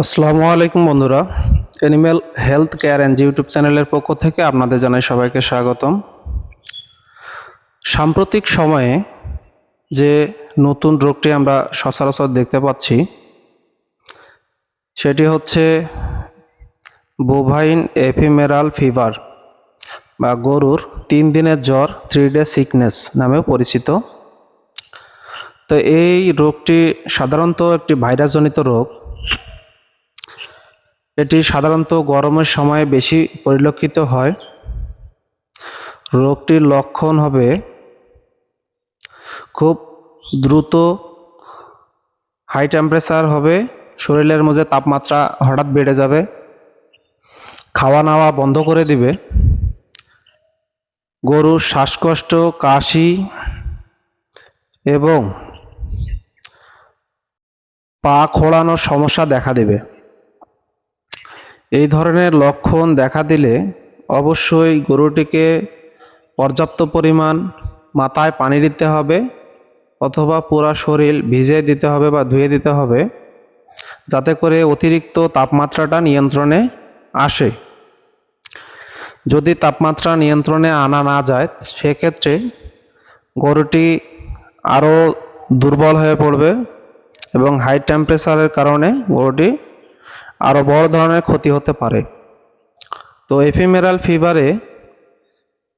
আসসালামু আলাইকুম বন্ধুরা। Animal health care and YouTube চ্যানেলের পক্ষ থেকে আপনাদের জানাই সবাইকে স্বাগতম। সাম্প্রতিক সময়ে যে নতুন রোগটি আমরা সচরাচর দেখতে পাচ্ছি, সেটি হচ্ছে বোভাইন এফিমেরাল ফিভার বা গরুর তিন দিনের জ্বর থ্রি ডে সিকনেস নামেও পরিচিত। তো এই রোগটি সাধারণত একটি ভাইরাসজনিত রোগ। এটি সাধারণত গরমের সময় বেশি পরিলক্ষিত হয়। রোগটির লক্ষণ হবে খুব দ্রুত হাই টেম্পারেচার হবে, শরীরের মধ্যে তাপমাত্রা হঠাৎ বেড়ে যাবে, খাওয়া নাওয়া বন্ধ করে দিবে, গরুর শ্বাসকষ্ট, কাশি এবং পা খোঁড়ানোর সমস্যা দেখা দেবে। এই ধরনের লক্ষণ দেখা দিলে অবশ্যই গরুটিকে পর্যাপ্ত পরিমাণ মাথায় পানি দিতে হবে অথবা পুরা শরীর ভিজিয়ে দিতে হবে বা ধুয়ে দিতে হবে যাতে করে অতিরিক্ত তাপমাত্রাটা নিয়ন্ত্রণে আসে। যদি তাপমাত্রা নিয়ন্ত্রণে আনা না যায়, সেক্ষেত্রে গরুটি আরও দুর্বল হয়ে পড়বে এবং হাই টেম্পারেচারের কারণে গরুটি আরও বড় ধরনের ক্ষতি হতে পারে। তো এফিমেরাল ফিভারে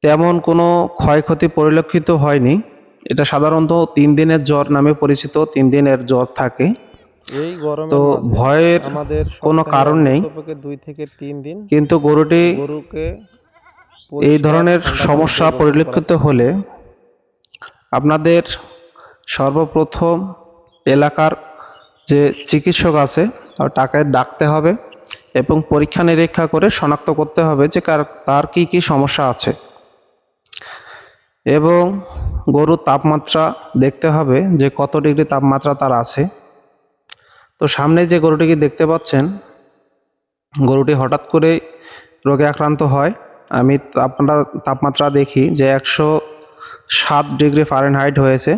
তেমন কোনো ক্ষয়ক্ষতি পরিলক্ষিত হয়নি। এটা সাধারণত তিন দিনের জ্বর নামে পরিচিত তিন দিনের জ্বর থাকে। তো ভয়ের আমাদের কোনো কারণ নেই। দুই থেকে তিন দিন কিন্তু গরুটি গরুকে এই ধরনের সমস্যা পরিলক্ষিত হলে আপনাদের সর্বপ্রথম এলাকার যে চিকিৎসক আছে তাকে ডাকতে হবে এবং পরীক্ষা নিরীক্ষা করে শনাক্ত করতে হবে যে তার কি কি সমস্যা আছে। এবং গরুর তাপমাত্রা দেখতে হবে যে কত ডিগ্রি তাপমাত্রা তার আছে। তো সামনে যে গরুটিকে দেখতে পাচ্ছেন, গরুটি হঠাৎ করে রোগে আক্রান্ত হয়। আমি তাপমাত্রা তাপমাত্রা দেখি যে একশো সাত ডিগ্রি ফারেনহাইট হয়েছে।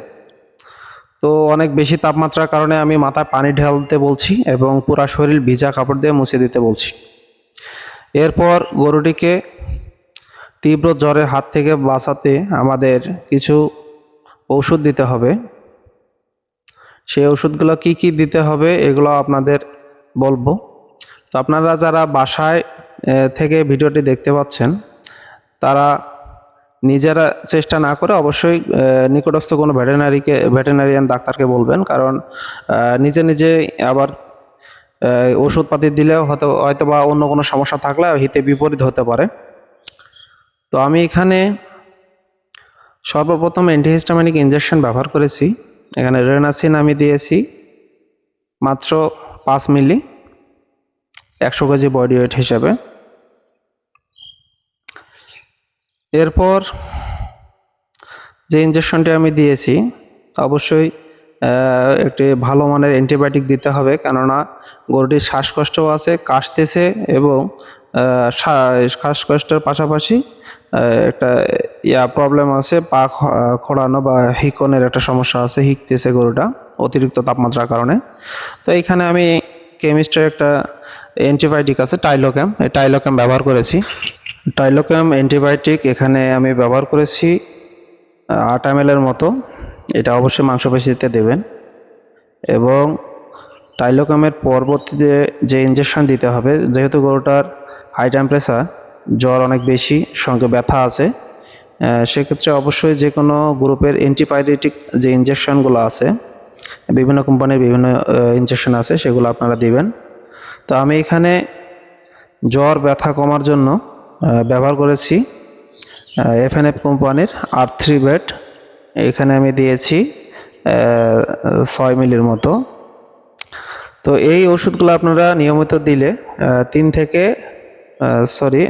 তো অনেক বেশি তাপমাত্রার কারণে আমি মাথায় পানি ঢালতে বলছি এবং পুরা শরীর ভিজা কাপড় দিয়ে মুছে দিতে বলছি। এরপর গরুটিকে তীব্র জ্বরের হাত থেকে বাঁচাতে আমাদের কিছু ওষুধ দিতে হবে। সেই ওষুধগুলো কি কি দিতে হবে এগুলো আপনাদের বলব। তো আপনারা যারা বাসায় থেকে ভিডিওটি দেখতে পাচ্ছেন, তারা নিজেরা চেষ্টা না করে অবশ্যই নিকটস্থ কোনো ভেটেনারিকে, ভেটেনারিয়ান ডাক্তারকে বলবেন। কারণ নিজে নিজে আবার ওষুধপাতি দিলেও হয়তো হয়তো বা অন্য কোনো সমস্যা থাকলে হিতে বিপরীত হতে পারে। তো আমি এখানে সর্বপ্রথম অ্যান্টিহিস্টামিনিক ইনজেকশন ব্যবহার করেছি। এখানে রেনাসিন আমি দিয়েছি মাত্র পাঁচ মিলি, একশো কেজি বডি ওয়েট হিসাবে। এরপর যে ইনজেকশনটি আমি দিয়েছি, অবশ্যই একটি ভালো মানের অ্যান্টিবায়োটিক দিতে হবে। কেননা, গরুটির শ্বাসকষ্টও আছে, কাশতেছে এবং শ্বাসকষ্টের পাশাপাশি একটা, ইয়া প্রবলেম আছে, পা খোড়ানো বা হিকনের একটা সমস্যা আছে, হিকতেছে গরুটা অতিরিক্ত তাপমাত্রার কারণে। তো এইখানে আমি কেমিস্ট্রির একটা অ্যান্টিবায়োটিক আছে টাইলোক্যাম এই টাইলোক্যাম ব্যবহার করেছি। টাইলোক্যাম অ্যান্টিবায়োটিক এখানে আমি ব্যবহার করেছি আট এম মতো। এটা অবশ্যই মাংসপেশিতে দেবেন। এবং টাইলোক্যামের পরবর্তীতে যে ইঞ্জেকশন দিতে হবে, যেহেতু গরুটার হাই টেম্পারেচার জ্বর অনেক বেশি, সঙ্গে ব্যথা আছে সেক্ষেত্রে অবশ্যই যে কোনো গ্রুপের অ্যান্টিবায়োটিক যে ইঞ্জেকশনগুলো আছে, বিভিন্ন কোম্পানির বিভিন্ন ইঞ্জেকশন আছে, সেগুলো আপনারা দিবেন। তো আমি এখানে জ্বর, ব্যথা কমার জন্য ব্যবহার করেছি। এফএনএফ কোম্পানির আর থ্রি বেড এখানে আমি দিয়েছি ছয় মিলির মতো। তো এই ওষুধগুলো আপনারা নিয়মিত দিলে তিন থেকে সরি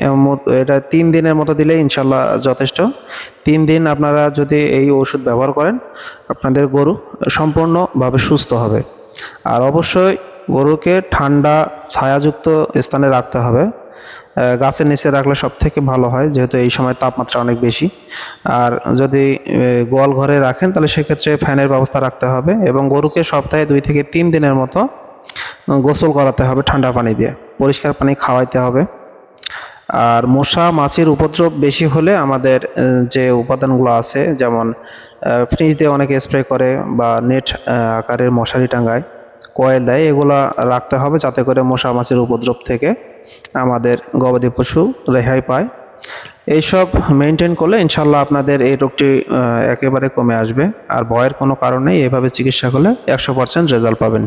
এটা তিন দিনের মতো দিলে ইনশাল্লাহ যথেষ্ট। তিন দিন আপনারা যদি এই ওষুধ ব্যবহার করেন, আপনাদের গরু সম্পূর্ণভাবে সুস্থ হবে। আর অবশ্যই গরুকে ঠান্ডা, ছায়াযুক্ত স্থানে রাখতে হবে। গাছের নিচে রাখলে সব থেকে ভালো হয়, যেহেতু এই সময় তাপমাত্রা অনেক বেশি। আর যদি গোয়াল ঘরে রাখেন, তাহলে সেক্ষেত্রে ফ্যানের ব্যবস্থা রাখতে হবে এবং গরুকে সপ্তাহে দুই থেকে তিন দিনের মতো গোসল করাতে হবে ঠান্ডা পানি দিয়ে, পরিষ্কার পানি খাওয়াইতে হবে। আর মশা, মাছির উপদ্রব বেশি হলে আমাদের যে উপাদানগুলো আছে, যেমন ফ্রিজ দিয়ে অনেকে স্প্রে করে বা নেট আকারের মশারি টাঙ্গায় কয়েল দেয়, এগুলা রাখতে হবে যাতে করে মশা মাছির উপদ্রব থেকে আমাদের গবাদি পশু রেহাই পায়। এইসব মেনটেন করলে ইনশাল্লাহ আপনাদের এই রোগটি একেবারে কমে আসবে। আর ভয়ের কোনো কারণ এভাবে চিকিৎসা করলে একশো পার্সেন্ট রেজাল্ট পাবেন।